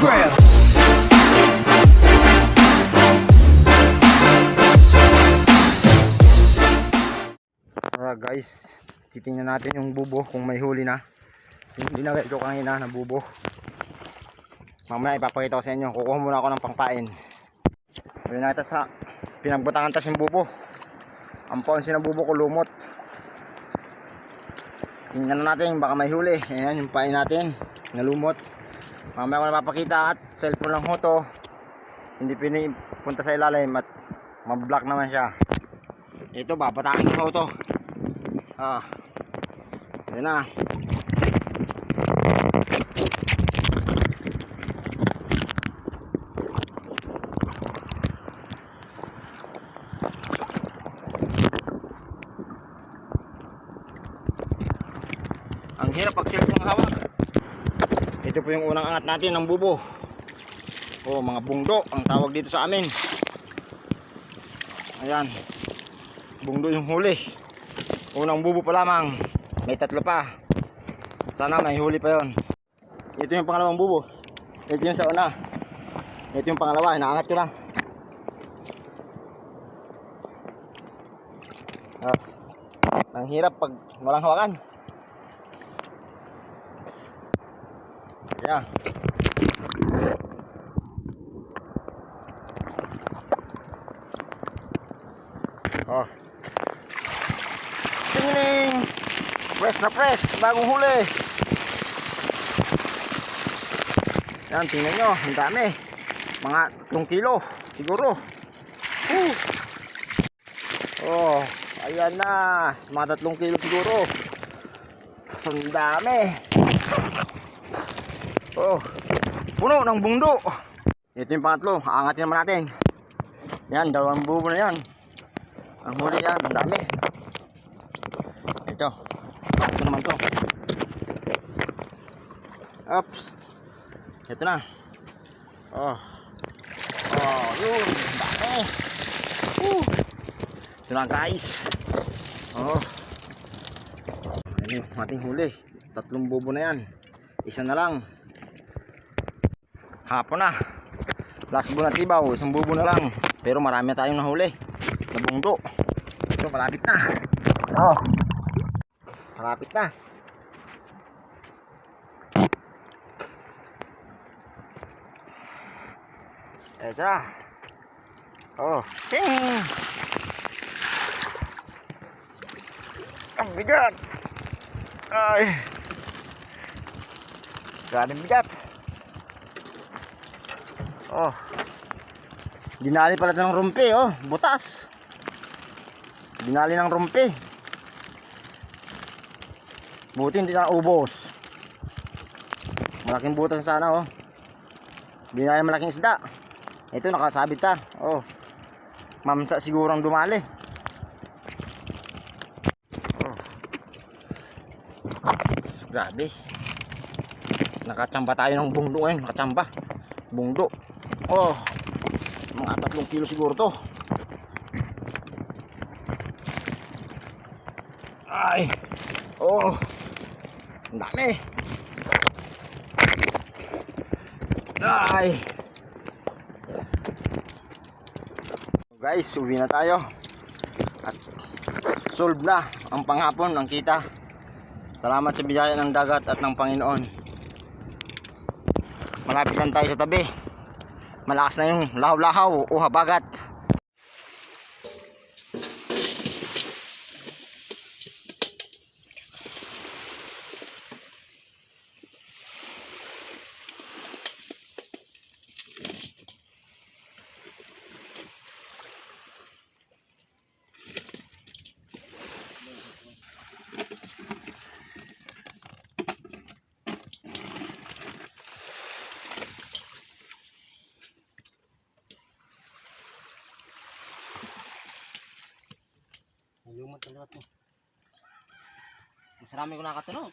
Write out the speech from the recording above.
Grill. Tara guys, titingnan natin yung bubo kung may huli na. Yung dinagay ko kanina na bubo. Mamaya ipapakita ko sa inyo. Kukuha muna ako ng pangpain. Huli na ito sa pinagbutangan tas yung bubo. Ang paunsi na bubo ko lumot. Tingnan na natin baka may huli. Ayan yung pain natin. Nalumot. Mamaya ko na papakita at cellphone lang ho to. Hindi pinipunta sa ilalim at mablock naman siya. Ito babatakin ko to. Ah. Ayan na. Ang hirap pag cellphone hawak. Ito po yung unang angat natin ng bubo. Oh, mga bungdo ang tawag dito sa amin. Ayan. Bungdo yung huli. Unang bubo pa lamang. May tatlo pa. Sana may huli pa yon. Ito yung pangalawang bubo. Ito yung sa una. Ito yung pangalawa. Inaangat ko na. Ah. Ang hirap pag walang hawakan. Yeah. Oh. Tingling! Press na press, bagong huli. Yan, tingnan nyo, ang dami. Mga 3 kilo, siguro. Woo! Oh, ayan na. Mga 3 kilo siguro. Ang dami. Oh, puno ng bungdo. Ito yung pangatlo, aangatin naman natin. Yan, dalawang bubo na yan. Ang huli yan, ang dami. Ito. Ito naman to. Oops. Ito na. Oh. Oh, yun. Dami. Woo. Ito na guys. Oh. Yung ating huli. Tatlong bubo na yan. Isa na lang. Hapon na. Last buo na tibaw. Isang bubo na lang. Pero marami tayong nahuli. Nabungdo. Ito, malapit na. Oh. Malapit na. Ito na. Oh. Sing! Ang bigat. Ay. Galing bigat. Oh. Dinali pala ito ng rumpi, oh. Butas. Dinali ng rumpi. Buti hindi na ubos. Malaking butas sana, oh. Dinali malaking isda. Ito, nakasabit ta. Oh. Mamsa siguro ang dumali. Oh. Grabe. Nakachamba tayo ng bungdo ngayon. Nakachamba. Bungdo. Oh. Mga tatlong kilo siguro to. Ay. Oh. Ang dami. Ay. Guys, uwi na tayo. At solve na ang panghapon ng kita. Salamat sa biyaya ng dagat at ng Panginoon. Malapit lang tayo sa tabi. Malakas na yung lahaw-lahaw o habagat. Lumot ang liwat mo. Mas marami ko nakatunog.